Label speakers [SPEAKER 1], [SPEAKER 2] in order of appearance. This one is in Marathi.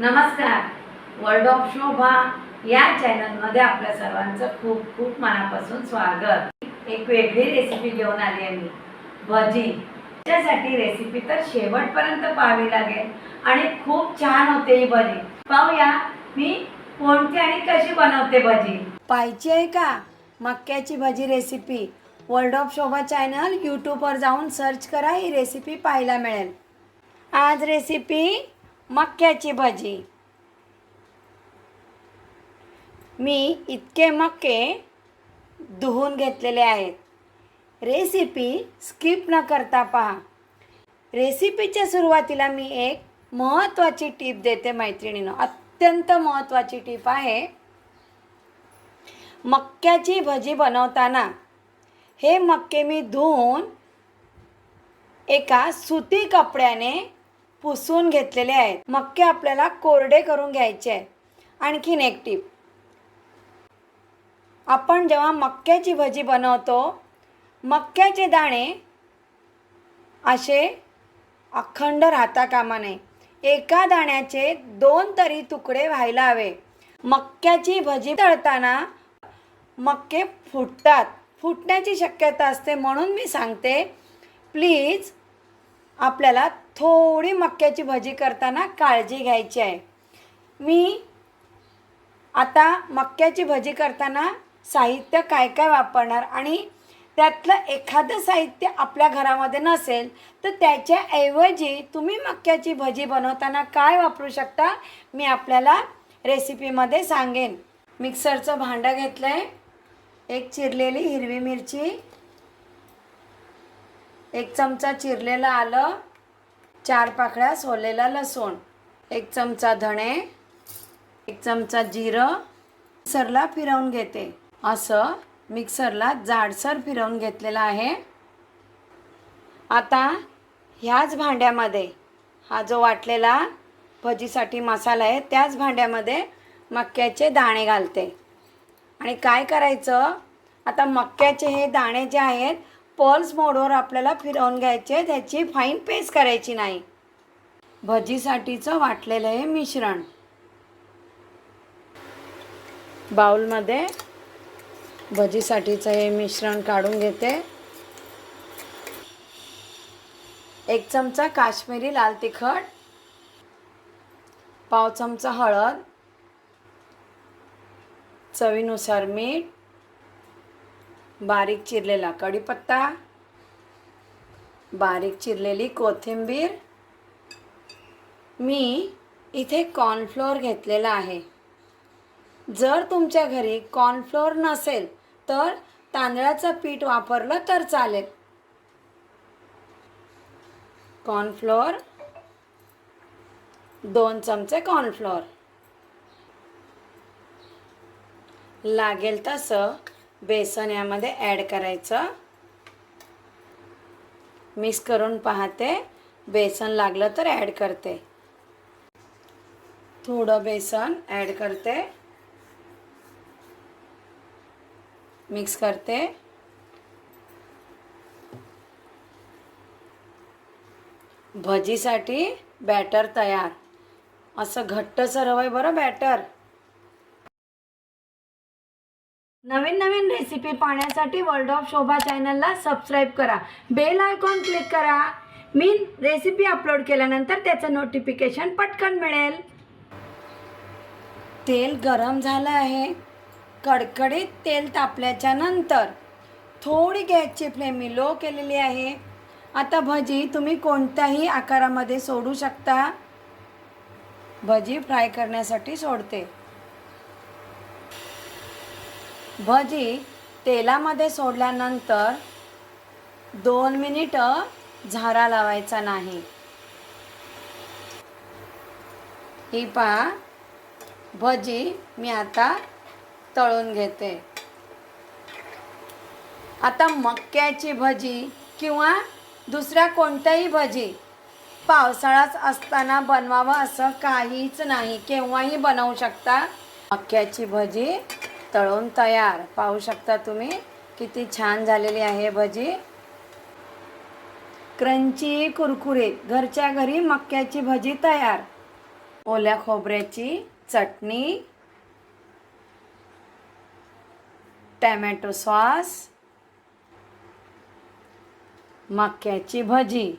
[SPEAKER 1] नमस्कार. वर्ल्ड ऑफ शोभा या चॅनलमध्ये आपल्या सर्वांचं खूप खूप मनापासून स्वागत. एक वेगळी रेसिपी घेऊन आली आहे मी. भजी. त्याच्यासाठी रेसिपी तर शेवटपर्यंत पाहावी लागेल आणि खूप छान होते ही भजी. पाहूया मी कोणती आणि कशी बनवते भजी. पाहिजे आहे का? मक्याची भजी recipe world of Shobha channel यूट्यूबवर जाऊन सर्च करा ही रेसिपी पाहायला मिळेल. आज रेसिपी मक्याची भजी. मी इतके मक्के धुवून घेतलेले आहेत. रेसिपी स्किप न करता पहा. रेसिपीच्या सुरुवातीला मी एक महत्त्वाची टीप देते मैत्रिणीनं. अत्यंत महत्त्वाची टीप आहे. मक्याची भजी बनवताना हे मक्के मी धुवून एका सुती कपड्याने पुसून घेतलेले आहेत. मक्के आपल्याला कोरडे करून घ्यायचे आहे आणखीन एक टीप आपण जेव्हा मक्याची भजी बनवतो मक्याचे दाणे असे अखंड राहता कामा नये. एका दाण्याचे दोन तरी तुकडे व्हायला हवे. मक्याची भजी तळताना मक्के फुटतात. फुटण्याची शक्यता असते म्हणून मी सांगते प्लीज आपल्याला थोडी मक्याची भजी करताना काळजी घ्यायची आहे. मी आता मक्याची भजी करताना साहित्य काय काय वापरणार आणि त्यातलं एखादं साहित्य आपल्या घरामध्ये नसेल तर त्याच्याऐवजी तुम्ही मक्याची भजी बनवताना काय वापरू शकता मी आपल्याला रेसिपीमध्ये सांगेन. मिक्सरचं भांडं घेतलं आहे एक चिरलेली हिरवी मिरची एक चमचा चिरलेलं आलं चार पाकळ्या सोललेला लसूण एक चमचा धणे एक चमचा जिरं मिक्सरला फिरवून घेते. असं मिक्सरला जाडसर फिरवून घेतलेलं आहे. आता ह्याच भांड्यामध्ये हा जो वाटलेला भजीसाठी मसाला आहे त्याच भांड्यामध्ये मक्याचे दाणे घालते. आणि काय करायचं? आता मक्याचे हे दाणे जे आहेत पल्स मोडवर आपल्याला फिरवून घ्यायचे त्याची फाईन पेस्ट करायची नाही. भजीसाठीचं वाटलेलं हे मिश्रण. बाउलमध्ये भजीसाठीचं हे मिश्रण काढून घेते. एक चमचा काश्मीरी लाल तिखट पाव चमचा हळद चवीनुसार मीठ बारीक चिरलेला कढीपत्ता बारीक चिरलेली कोथिंबीर. मी इथे कॉर्नफ्लोअर घेतलेला आहे. जर तुमच्या घरी कॉर्नफ्लोअर नसेल तर तांदळाचं पीठ वापरलं तर चालेल. कॉर्नफ्लोअर दोन चमचे कॉर्नफ्लोअर लागेल तसं बेसन यामध्ये ॲड करायचं. मिक्स करून पाहते. बेसन लागलं तर ॲड करते. थोडं बेसन ॲड करते. मिक्स करते. भजीसाठी बॅटर तयार. असं घट्टसर हवं आहे बरं बॅटर नवीन नवीन रेसिपी पाहण्यासाठी वर्ल्ड ऑफ शोभा चॅनलला सबस्क्राईब करा. बेल आयकॉन क्लिक करा. मी रेसिपी अपलोड केल्यानंतर त्याचं नोटिफिकेशन पटकन मिळेल. तेल गरम झालं आहे. कडकडीत तेल तापल्याच्या नंतर थोडी गॅसची फ्लेम मी लो केलेली आहे. आता भजी तुम्ही कोणत्याही आकारामध्ये सोडू शकता. भजी फ्राय करण्यासाठी सोडते. भजी तेलामध्ये सोडल्यानंतर दोन मिनिटं झारा लावायचा नाही. ही पहा भजी मी आता तळून घेते. आता मक्याची भजी किंवा दुसऱ्या कोणत्याही भजी पावसाळाच असताना बनवावं असं काहीच नाही. केव्हाही बनवू शकता. मक्याची भजी तळून तयार. पाहू शकता तुम्ही किती छान झालेली आहे भजी. क्रंची कुरकुरे. घरच्या घरी मक्याची भजी तयार. ओल्या खोबऱ्याची चटणी. Tomato sauce. मक्याची भजी.